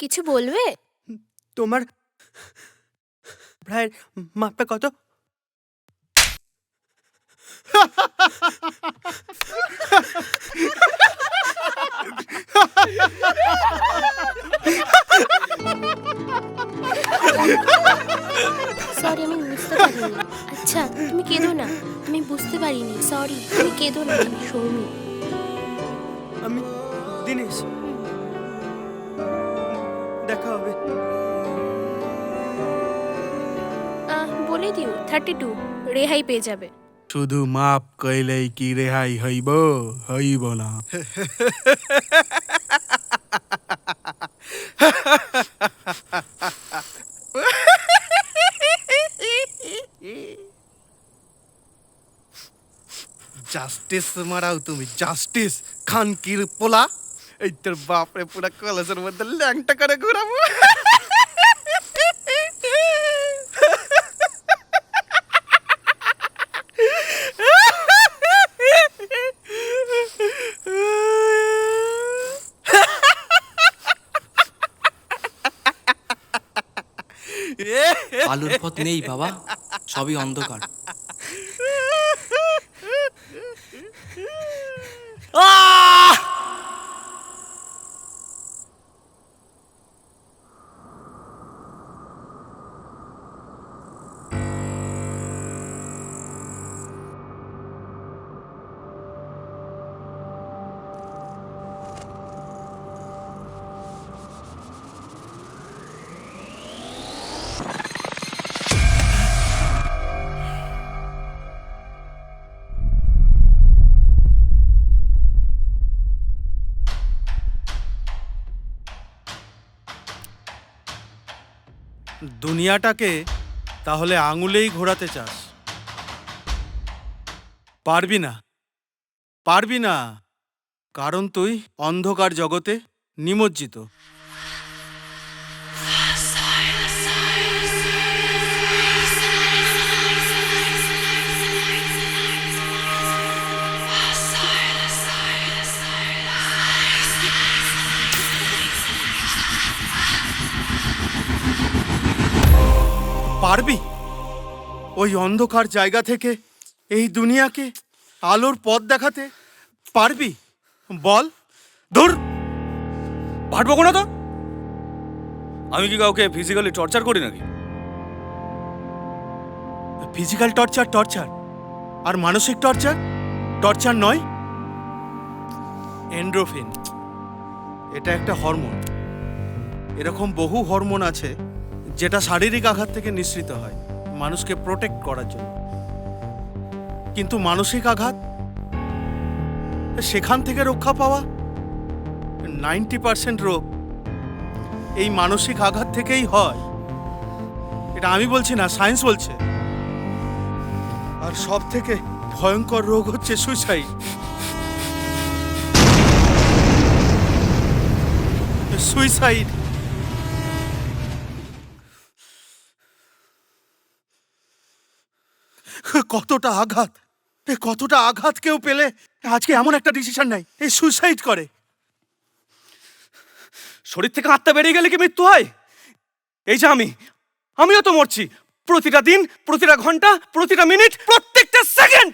কিছু বলবে? তোমার ভাইয়ের মাপটা কত? সরি আমি বুঝতে পারিনি। আচ্ছা তুমি কেঁদো না। আমি বুঝতে পারিনি। সরি তুমি কেঁদো না। আমি সৌমি। আমি দিনেশ। বলে দিও থার্টি টু রেহাই পেয়ে যাবে। শুধু মাপ কইলেই কি রেহাই হইব? হইব না। জাস্টিস মারাও তুমি জাস্টিস খান খানকির পোলা এই তোর বাপরে পুরা কলেজের মধ্যে ল্যাংটা করে ঘুরাবো। আলোর পথ নেই বাবা সবই অন্ধকার। দুনিয়াটাকে তাহলে আঙুলেই ঘোরাতে চাস। পারবি না পারবি না কারণ তুই অন্ধকার জগতে নিমজ্জিত। পারবি? ওই অন্ধকার জায়গা থেকে এই দুনিয়াকে আলোর পথ দেখাতে পারবি? বল। ধুর। পারব না তো? আমি কি কাউকে ফিজিক্যালি টর্চার করি নাকি? ফিজিক্যাল টর্চার টর্চার আর মানসিক টর্চার টর্চার নয়। এন্ড্রোফিন এটা একটা হরমোন এরকম বহু হরমোন আছে যেটা শারীরিক আঘাত থেকে নিঃসৃত হয়, মানুষকে প্রোটেক্ট করার জন্য। কিন্তু মানসিক আঘাত? সেখান থেকে রক্ষা পাওয়া? নাইনটি পার্সেন্ট রোগ। এই মানসিক আঘাত থেকেই হয়। এটা আমি বলছি না সায়েন্স বলছে। আর সব থেকে ভয়ঙ্কর রোগ হচ্ছে সুইসাইড সুইসাইড কতটা আঘাত? কতটা আঘাত কেউ পেলে? আজকে এমন একটা ডিসিশন নেয় এই সুইসাইড করে। শরীর থেকে আত্মা বেরিয়ে গেলে কি মৃত্যু হয়? এই যে আমি, আমিও তো মরছি। প্রতিটা দিন, প্রতিটা ঘণ্টা, প্রতিটা মিনিট প্রত্যেকটা সেকেন্ড